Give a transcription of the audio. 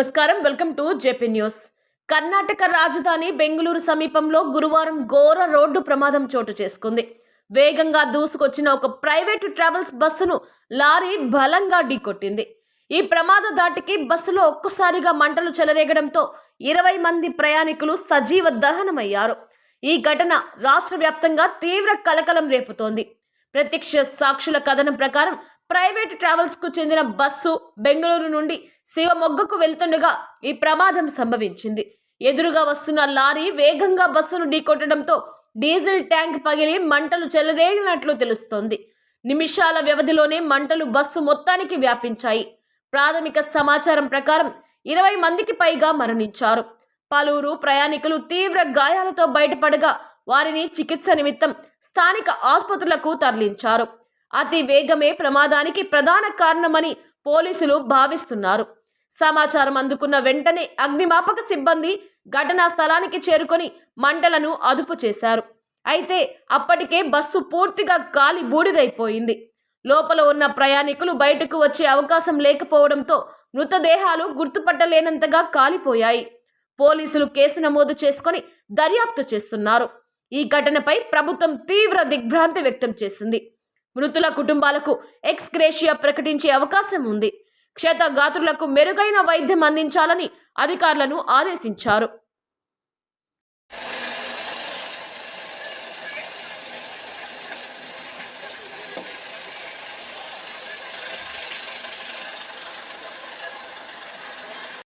నమస్కారం. Welcome to JP news. Karnataka రాజధాని బెంగళూరు సమీపంలో గురువారం ఘోర రోడ్డు ప్రమాదం చోటు చేసుకుంది. వేగంగా దూసుకొచ్చిన ఒక ప్రైవేటు ట్రావెల్స్ బస్సును లారీ బలంగా ఢీకొట్టింది. ఈ ప్రమాద దాటికి బస్సులో ఒక్కసారిగా మంటలు చెలరేగడంతో ఇరవై మంది ప్రయాణికులు సజీవ దహనమయ్యారు. ఈ ఘటన రాష్ట్ర వ్యాప్తంగా తీవ్ర కలకలం రేపుతోంది. ప్రత్యక్ష సాక్షుల కథనం ప్రకారం ప్రైవేట్ ట్రావెల్స్కు చెందిన బస్సు బెంగళూరు నుండి శివమొగ్గకు వెళ్తుండగా ఈ ప్రమాదం సంభవించింది. ఎదురుగా వస్తున్న లారీ వేగంగా బస్సును ఢీకొట్టడంతో డీజిల్ ట్యాంక్ పగిలి మంటలు చెలరేగినట్లు తెలుస్తోంది. నిమిషాల వ్యవధిలోనే మంటలు బస్సు మొత్తానికి వ్యాపించాయి. ప్రాథమిక సమాచారం ప్రకారం ఇరవై మందికి పైగా మరణించారు. పలువురు ప్రయాణికులు తీవ్ర గాయాలతో బయటపడగా వారిని చికిత్స నిమిత్తం స్థానిక ఆసుపత్రులకు తరలించారు. అతి వేగమే ప్రమాదానికి ప్రధాన కారణమని పోలీసులు భావిస్తున్నారు. సమాచారం అందుకున్న వెంటనే అగ్నిమాపక సిబ్బంది ఘటనా స్థలానికి చేరుకొని మంటలను అదుపు చేశారు. అయితే అప్పటికే బస్సు పూర్తిగా కాలి బూడిదైపోయింది. లోపల ఉన్న ప్రయాణికులు బయటకు వచ్చే అవకాశం లేకపోవడంతో మృతదేహాలు గుర్తుపట్టలేనంతగా కాలిపోయాయి. పోలీసులు కేసు నమోదు చేసుకొని దర్యాప్తు చేస్తున్నారు. ఈ ఘటనపై ప్రభుత్వం తీవ్ర దిగ్భ్రాంతి వ్యక్తం చేసింది. మృతుల కుటుంబాలకు ఎక్స్ గ్రేషియా ప్రకటించే అవకాశం ఉంది. క్షతగాత్రులకు మెరుగైన వైద్యం అందించాలని అధికారులను ఆదేశించారు.